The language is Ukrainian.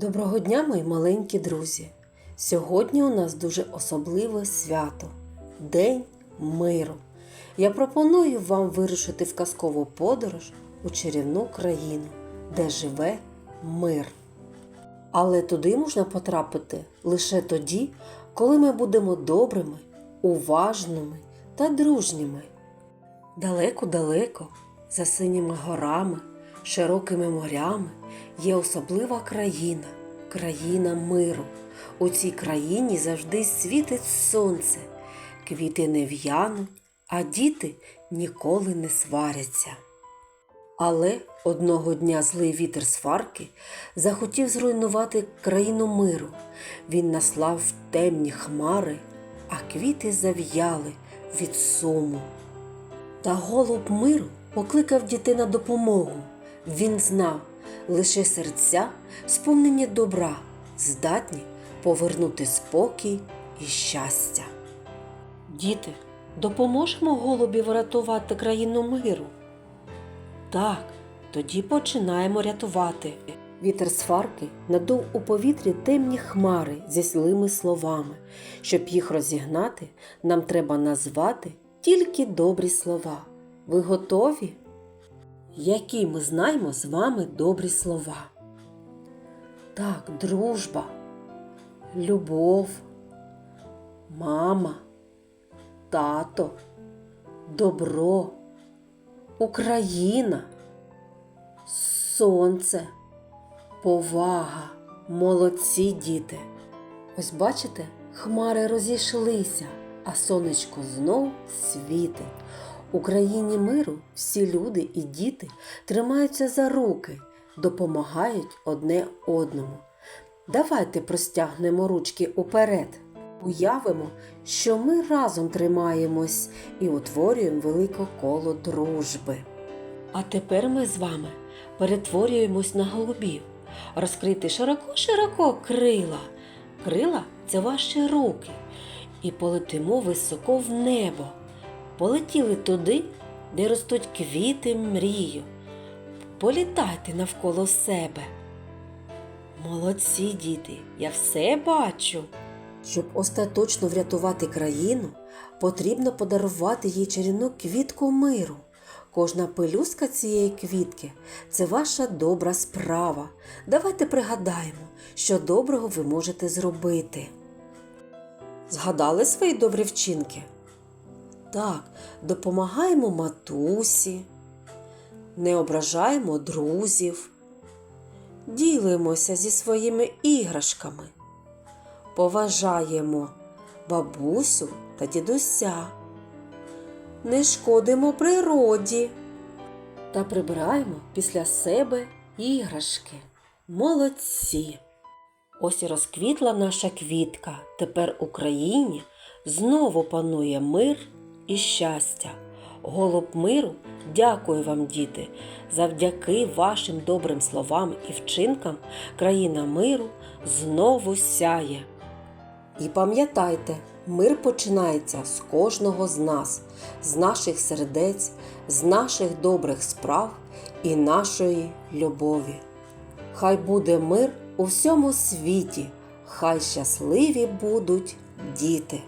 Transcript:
Доброго дня, мої маленькі друзі! Сьогодні у нас дуже особливе свято День миру. Я пропоную вам вирушити в казкову подорож у чарівну країну, де живе мир. Але туди можна потрапити лише тоді, коли ми будемо добрими, уважними та дружніми. Далеко-далеко, за синіми горами, широкими морями є особлива країна, країна миру. У цій країні завжди світить сонце, квіти не в'януть, а діти ніколи не сваряться. Але одного дня злий вітер сварки захотів зруйнувати країну миру. Він наслав темні хмари, а квіти зав'яли від суму. Та голуб миру покликав дітей на допомогу. Він знав, лише серця, сповнені добра, здатні повернути спокій і щастя. Діти, допоможемо голубі врятувати країну миру. Так, тоді починаємо рятувати. Вітер сварки надув у повітрі темні хмари зі злими словами. Щоб їх розігнати, нам треба назвати тільки добрі слова. Ви готові? Які ми знаємо з вами добрі слова? Так, дружба, любов, мама, тато, добро, Україна, сонце, повага, молодці діти. Ось бачите, хмари розійшлися, а сонечко знов світить. У країні миру всі люди і діти тримаються за руки, допомагають одне одному. Давайте простягнемо ручки уперед. Уявимо, що ми разом тримаємось і утворюємо велике коло дружби. А тепер ми з вами перетворюємось на голубів, розкрити широко-широко крила. Крила це ваші руки. І полетимо високо в небо. Полетіли туди, де ростуть квіти мрію. Політайте навколо себе. Молодці діти, я все бачу. Щоб остаточно врятувати країну, потрібно подарувати їй чарівну квітку миру. Кожна пелюстка цієї квітки це ваша добра справа. Давайте пригадаємо, що доброго ви можете зробити. Згадали свої добрі вчинки? Так, допомагаємо матусі, не ображаємо друзів, ділимося зі своїми іграшками, поважаємо бабусю та дідуся, не шкодимо природі та прибираємо після себе іграшки. Молодці! Ось і розквітла наша квітка. Тепер Україні знову панує мир і щастя. Голуб миру, дякую вам, діти. Завдяки вашим добрим словам і вчинкам країна миру знову сяє. І пам'ятайте, мир починається з кожного з нас, з наших сердець, з наших добрих справ і нашої любові. Хай буде мир у всьому світі, хай щасливі будуть діти.